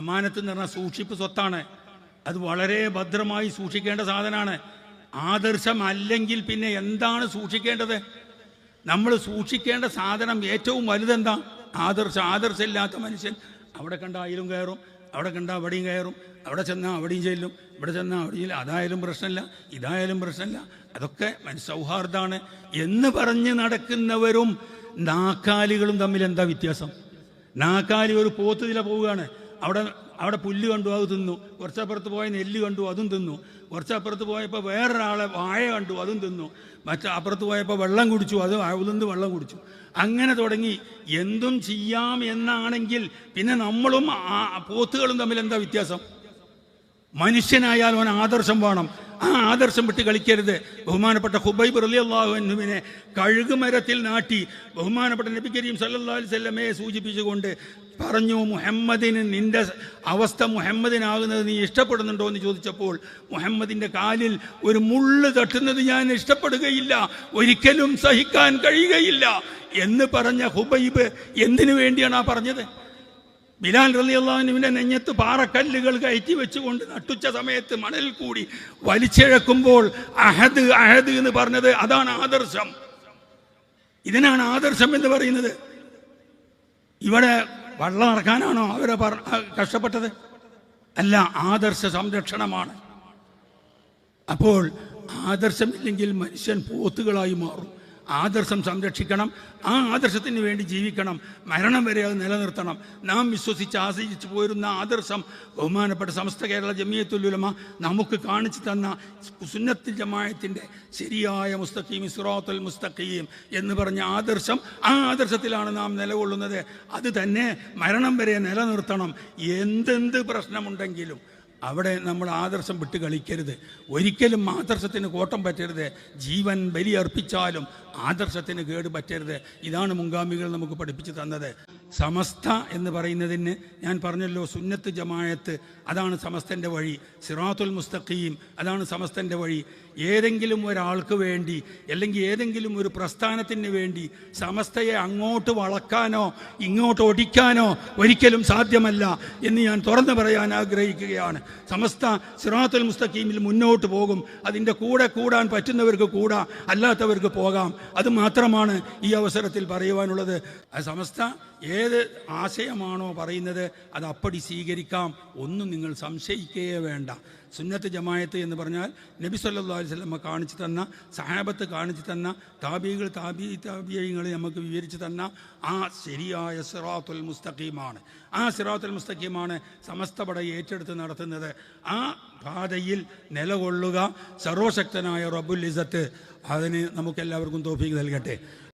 അമാനത്ത് എന്ന് പറഞ്ഞാൽ സൂക്ഷിപ്പ് സ്വത്താണ്. അത് വളരെ ഭദ്രമായി സൂക്ഷിക്കേണ്ട സാധനമാണ്. ആദർശം അല്ലെങ്കിൽ പിന്നെ എന്താണ് സൂക്ഷിക്കേണ്ടത്? നമ്മൾ സൂക്ഷിക്കേണ്ട സാധനം ഏറ്റവും വലുതെന്താ? ആദർശം ആദർശമില്ലാത്ത മനുഷ്യൻ അവിടെ കണ്ട ആയിലും കയറും അവിടെ കണ്ട അവിടെയും കയറും അവിടെ ചെന്നാൽ അവിടെയും ചെല്ലും ഇവിടെ ചെന്നാൽ അവിടെയും ചെല്ലും. അതായാലും പ്രശ്നമില്ല ഇതായാലും പ്രശ്നമില്ല അതൊക്കെ സൗഹാർദ്ദമാണ്. എന്ന് പറഞ്ഞ് നടക്കുന്നവരും നാക്കാലികളും തമ്മിൽ എന്താ വ്യത്യാസം? നാക്കാലി ഒരു പോത്തുതില പോവുകയാണ്. അവിടെ അവിടെ പുല്ല് കണ്ടു അത് തിന്നു. കുറച്ചപ്പുറത്ത് പോയ നെല്ല് കണ്ടു അതും തിന്നു. കുറച്ചപ്പുറത്ത് പോയപ്പോൾ വേറൊരാളെ വാഴ കണ്ടു അതും തിന്നു. മറ്റേ അപ്പുറത്ത് പോയപ്പോൾ വെള്ളം കുടിച്ചു അത് അതിൽ വെള്ളം കുടിച്ചു. അങ്ങനെ തുടങ്ങി. എന്തും ചെയ്യാം എന്നാണെങ്കിൽ പിന്നെ നമ്മളും പോത്തുകളും തമ്മിൽ എന്താ വ്യത്യാസം? മനുഷ്യനായാൽ അവൻ ആദർശം വേണം. ആ ആദർശം വിട്ട് കളിക്കരുത്. ബഹുമാനപ്പെട്ട ഹുബൈബ് റലി അള്ളാഹുവിനെ കഴുകുമരത്തിൽ നാട്ടി ബഹുമാനപ്പെട്ട നബി കരീം സല്ലാ അലൈഹി വസല്ലമയെ സൂചിപ്പിച്ചുകൊണ്ട് പറഞ്ഞു മുഹമ്മദിന് നിന്റെ അവസ്ഥ മുഹമ്മദിനാകുന്നത് നീ ഇഷ്ടപ്പെടുന്നുണ്ടോ? എന്ന് ചോദിച്ചപ്പോൾ മുഹമ്മദിന്റെ കാലിൽ ഒരു മുള്ള് തട്ടുന്നത് ഞാൻ ഇഷ്ടപ്പെടുകയില്ല. ഒരിക്കലും സഹിക്കാൻ കഴിയുകയില്ല. എന്ന് പറഞ്ഞ ഹുബൈബ് എന്തിനു വേണ്ടിയാണ് ആ പറഞ്ഞത്? ബിലാൽ റലി അള്ളാഹുവിന്റെ നെഞ്ഞത്ത് പാറക്കല്ലുകൾ കയറ്റി വെച്ചുകൊണ്ട് നട്ടുച്ച സമയത്ത് മണൽ കൂടി വലിച്ചിഴക്കുമ്പോൾ അഹദ് അഹദ് എന്ന് പറഞ്ഞത് അതാണ് ആദർശം. ഇതിനാണ് ആദർശം എന്ന് പറയുന്നത്. ഇവിടെ വള്ളം ഇറക്കാനാണോ അവരെ കഷ്ടപ്പെട്ടത്? അല്ല ആദർശ സംരക്ഷണമാണ്. അപ്പോൾ ആദർശമില്ലെങ്കിൽ മനുഷ്യൻ പോത്തുകളായി മാറും. ആദർശം സംരക്ഷിക്കണം. ആ ആദർശത്തിന് വേണ്ടി ജീവിക്കണം. മരണം വരെ അത് നിലനിർത്തണം. നാം വിശ്വസിച്ച് ആശ്രയിച്ചു പോരുന്ന ആദർശം ബഹുമാനപ്പെട്ട സമസ്ത കേരള ജമിയത്തുല്ലുലമ നമുക്ക് കാണിച്ചു തന്ന സുന്നത്തിൽ ജമായത്തിന്റെ ശരിയായ മുസ്തഖീം ഇസ്റാത്തുൽ മുസ്തഖീം എന്ന് പറഞ്ഞ ആദർശം ആ ആദർശത്തിലാണ് നാം നിലകൊള്ളുന്നത്. അത് തന്നെ മരണം വരെ നിലനിർത്തണം. എന്തെന്ത് പ്രശ്നമുണ്ടെങ്കിലും അവിടെ നമ്മൾ ആദർശം വിട്ട് കളിക്കരുത്. ഒരിക്കലും ആദർശത്തിന് കോട്ടം പറ്റരുത്. ജീവൻ ബലിയർപ്പിച്ചാലും ആദർശത്തിന് കേട് പറ്റരുത്. ഇതാണ് മുൻഗാമികൾ നമുക്ക് പഠിപ്പിച്ചു തന്നത്. സമസ്ത എന്ന് പറയുന്നതിന് ഞാൻ പറഞ്ഞല്ലോ സുന്നത്ത് ജമായത്ത് അതാണ് സമസ്തന്റെ വഴി. സിറാത്തുൽ മുസ്തഖീം അതാണ് സമസ്തന്റെ വഴി. ഏതെങ്കിലും ഒരാൾക്ക് വേണ്ടി അല്ലെങ്കിൽ ഏതെങ്കിലും ഒരു പ്രസ്ഥാനത്തിന് വേണ്ടി സമസ്തയെ അങ്ങോട്ട് വളക്കാനോ ഇങ്ങോട്ട് ഒടിക്കാനോ ഒരിക്കലും സാധ്യമല്ല എന്ന് ഞാൻ തുറന്നു പറയാൻ ആഗ്രഹിക്കുകയാണ്. സമസ്ത സിറാത്തുൽ മുസ്തഖീമിൽ മുന്നോട്ട് പോകും. അതിന്റെ കൂടെ കൂടാൻ പറ്റുന്നവർക്ക് കൂടാ അല്ലാത്തവർക്ക് പോകാം. അത് മാത്രമാണ് ഈ അവസരത്തിൽ പറയുവാനുള്ളത്. സമസ്ത ഏത് ആശയമാണോ പറയുന്നത് അത് അപ്പടി സ്വീകരിക്കാം. ഒന്നും നിങ്ങൾ സംശയിക്കുകയേ വേണ്ട. സുന്നത്ത് ജമായത്ത് എന്ന് പറഞ്ഞാൽ നബി സല്ലാ വസല്ലമ കാണിച്ചു തന്ന സഹാബത്ത് കാണിച്ചു തന്ന താബികൾ താബി താബിയങ്ങൾ നമുക്ക് വിവരിച്ചു തന്ന ആ ശരിയായ സിറാത്തുൽ മുസ്തഖീമാണ്. ആ സിറാത്തുൽ മുസ്തഖീമാണ് സമസ്ത പട ഏറ്റെടുത്ത് നടത്തുന്നത്. ആ പാതയിൽ നിലകൊള്ളുക സർവശക്തനായ റബുൽ ഇസത്ത് അതിന് നമുക്കെല്ലാവർക്കും തോഫീക്ക് നൽകട്ടെ.